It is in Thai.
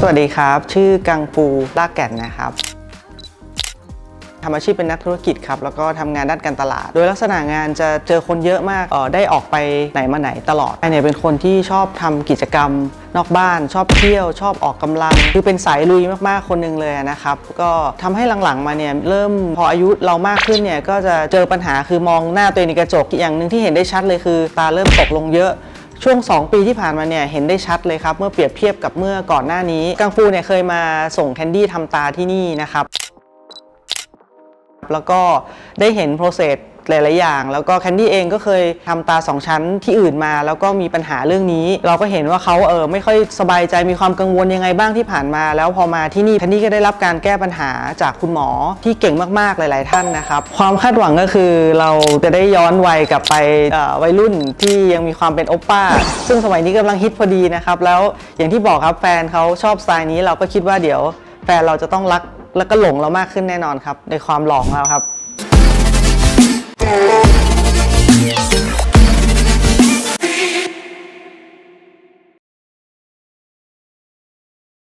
สวัสดีครับ ชื่อกังฟูลากแก่นนะครับทำอาชีพเป็นนักธุรกิจครับ แล้วก็ทำงานด้านการตลาด โดยลักษณะงานจะเจอคนเยอะมากเออได้ออกไปไหนมาไหนตลอดไอเนี่ยเป็นคนที่ชอบทำกิจกรรม นอกบ้าน ชอบเที่ยว ชอบออกกำลัง คือเป็นสายลุยมากๆคนหนึงเลยนะครับ ก็ทำให้หลังๆมาเนี่ยเริ่มพออายุเรามากขึ้นเนี่ยก็จะเจอปัญหาคือมองหน้าตัวเองในกระจกอย่างหนึ่งที่เห็นได้ชัดเลยคือ ตาเริ่มตกลงเยอะ ช่วง 2 ปีที่ผ่านมาเนี่ยเห็นได้ชัดเลยครับ เมื่อเปรียบเทียบกับเมื่อก่อนหน้านี้ กังฟูเนี่ยเคยมาส่งแคนดี้ทำตาที่นี่นะครับ แล้วก็ได้เห็นโปรเซส หลาย ๆ อย่าง แล้วก็แคนดี้เองก็เคยทำตา 2 ชั้นที่อื่นมา แล้วก็มีปัญหาเรื่องนี้ เราก็เห็นว่าเขาเออไม่ค่อยสบายใจมีความกังวลยังไงบ้างที่ผ่านมา แล้วพอมาที่นี่แคนดี้ก็ได้รับการแก้ปัญหาจากคุณหมอที่เก่งมาก ๆ หลาย ๆ ท่านนะครับ ความคาดหวังก็คือเราจะได้ย้อนวัยกลับไปวัยรุ่นที่ยังมีความเป็นโอปป้า ซึ่งสมัยนี้กำลังฮิตพอดีนะครับแล้วอย่างที่บอกครับแฟนเขาชอบสไตล์นี้เราก็คิดว่าเดี๋ยวแฟนเราจะต้องรักแล้วก็หลงเรามากขึ้นแน่นอนครับ ในความหลองเราครับ